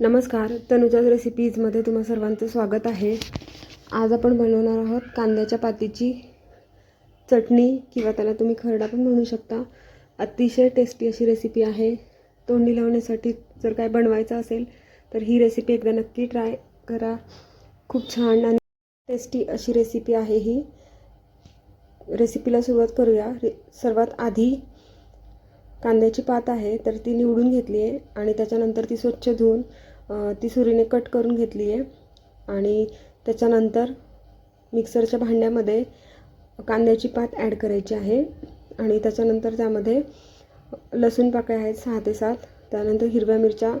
नमस्कार तनुजाज रेसिपीजमध्ये तुम्हा सर्वांचं स्वागत आहे. आज आपण बनवणार आहोत कांद्याच्या पातीची चटणी किंवा त्याला तुम्ही खरडा पण म्हणू शकता. अतिशय टेस्टी अशी रेसिपी आहे. तोंडी लावण्यासाठी जर काय बनवायचं असेल तर ही रेसिपी एकदा नक्की ट्राय करा. खूप छान आणि टेस्टी अशी रेसिपी आहे ही. रेसिपीला सुरुवात करूया. रे सर्वात आधी कांद्याची पात आहे तर ती निवडून घेतली आहे आणि त्याच्यानंतर ती स्वच्छ धुवून ती सुरीने कट करून घेतली आहे. आणि त्याच्यानंतर मिक्सरच्या भांड्यामध्ये कांद्याची पात ॲड करायची आहे. आणि त्याच्यानंतर त्यामध्ये लसूण पाकळ्या आहेत सहा ते सात. त्यानंतर हिरव्या मिरच्या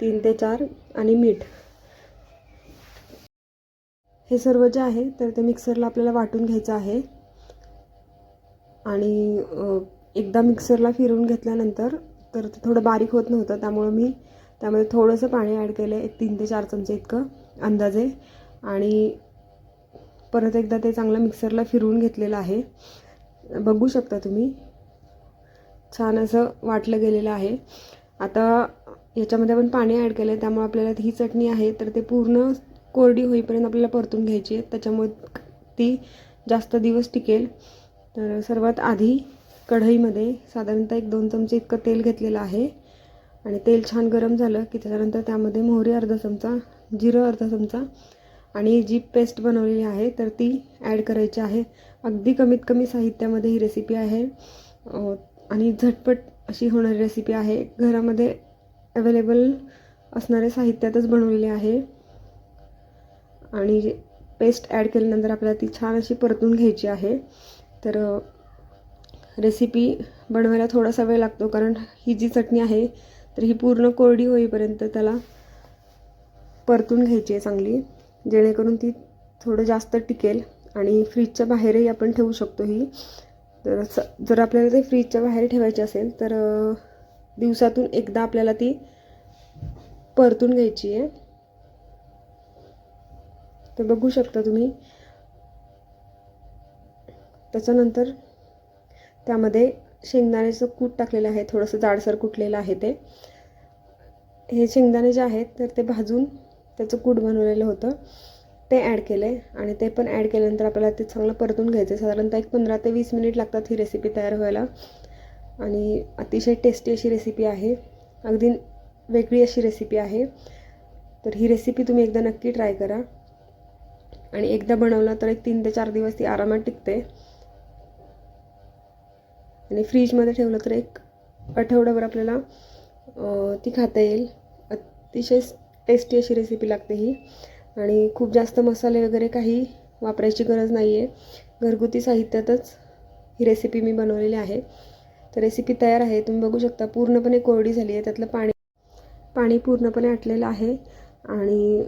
तीन ते चार आणि मीठ. हे सर्व जे आहे तर ते मिक्सरला आपल्याला वाटून घ्यायचं आहे. आणि एकदा मिक्सरला फिरवून घेतल्यानंतर तर ते थोडं बारीक होत नव्हतं त्यामुळं मी त्यामध्ये थोडंसं पाणी ॲड केलं एक तीन ते चार चमचे इतकं अंदाजे. आणि परत एकदा ते चांगलं मिक्सरला फिरवून घेतलेलं आहे. बघू शकता तुम्ही. छान असं वाटलं गेलेलं आहे. आता याच्यामध्ये आपण पाणी ॲड केलं आहे त्यामुळे आपल्याला ही चटणी आहे तर ते पूर्ण कोरडी होईपर्यंत आपल्याला परतून घ्यायची आहे. त्याच्यामुळे ती जास्त दिवस टिकेल. तर सर्वात आधी कढईमध्ये साधारणतः एक दोन चमचे इतकं तेल घेतलेलं आहे. आणि तेल छान गरम झालं की त्याच्यानंतर त्यामध्ये मोहरी अर्धा चमचा जिरं अर्धा चमचा आणि जी पेस्ट बनवलेली आहे तर ती ॲड करायची आहे. अगदी कमीत कमी साहित्यामध्ये ही रेसिपी आहे. आणि झटपट अशी होणारी रेसिपी आहे. घरामध्ये अवेलेबल असणाऱ्या साहित्यातच बनवलेली आहे. आणि पेस्ट ॲड केल्यानंतर आपल्याला ती छान अशी परतून घ्यायची आहे. तर रेसिपी बनवायला थोडासा वेळ लागतो कारण ही जी चटणी आहे तर ही पूर्ण कोरडी होईपर्यंत त्याला परतून घ्यायची आहे चांगली. जेणेकरून ती थोडं जास्त टिकेल आणि फ्रीजच्या बाहेरही आपण ठेवू शकतो ही. तर स जर आपल्याला ते फ्रीजच्या बाहेर ठेवायची असेल तर दिवसातून एकदा आपल्याला ती परतून घ्यायची आहे. तर बघू शकता तुम्ही. त्याच्यानंतर त्यामध्ये शेंगदाण्याचं कूट टाकलेलं आहे थोडंसं जाडसर कुटलेलं आहे ते. हे शेंगदाणे जे आहेत तर ते भाजून त्याचं कूट बनवलेलं होतं. ते ॲड केलं आहे आणि ते पण ॲड केल्यानंतर आपल्याला ते चांगलं परतून घ्यायचं आहे साधारणतः एक पंधरा ते वीस मिनिट लागतात ही रेसिपी तयार व्हायला. आणि अतिशय टेस्टी अशी रेसिपी आहे. अगदी वेगळी अशी रेसिपी आहे. तर ही रेसिपी तुम्ही एकदा नक्की ट्राय करा. आणि एकदा बनवलं तर एक तीन ते चार दिवस ती आरामात टिकते. आणि फ्रीजमध्ये ठेवलं तर एक आठवड्याभर आपल्याला ती खाता येईल. अतिशय टेस्टी अशी रेसिपी लागते ही. आणि खूप जास्त मसाले वगैरे काही वापरायची गरज नाही आहे घरगुती साहित्यातच ही रेसिपी मी बनवलेली आहे. तर रेसिपी तयार आहे. तुम्ही बघू शकता पूर्णपणे कोरडी झाली आहे. त्यातलं पाणी पाणी पूर्णपणे आटलेलं आहे. आणि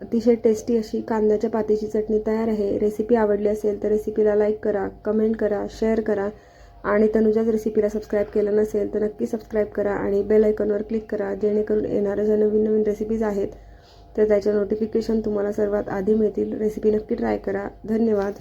अतिशय टेस्टी अशी कांद्याच्या पातीची चटणी तयार आहे. रेसिपी आवडली असेल तर रेसिपीला लाईक करा कमेंट करा शेअर करा. आणि तनुजाच रेसिपीला सबस्क्राईब केलं नसेल तर नक्की सबस्क्राईब करा आणि बेल आयकॉनवर क्लिक करा जेणेकरून येणाऱ्या ज्या नवीन नवीन रेसिपीज आहेत तर त्याच्या नोटिफिकेशन तुम्हाला सर्वात आधी मिळतील. रेसिपी नक्की ट्राय करा. धन्यवाद.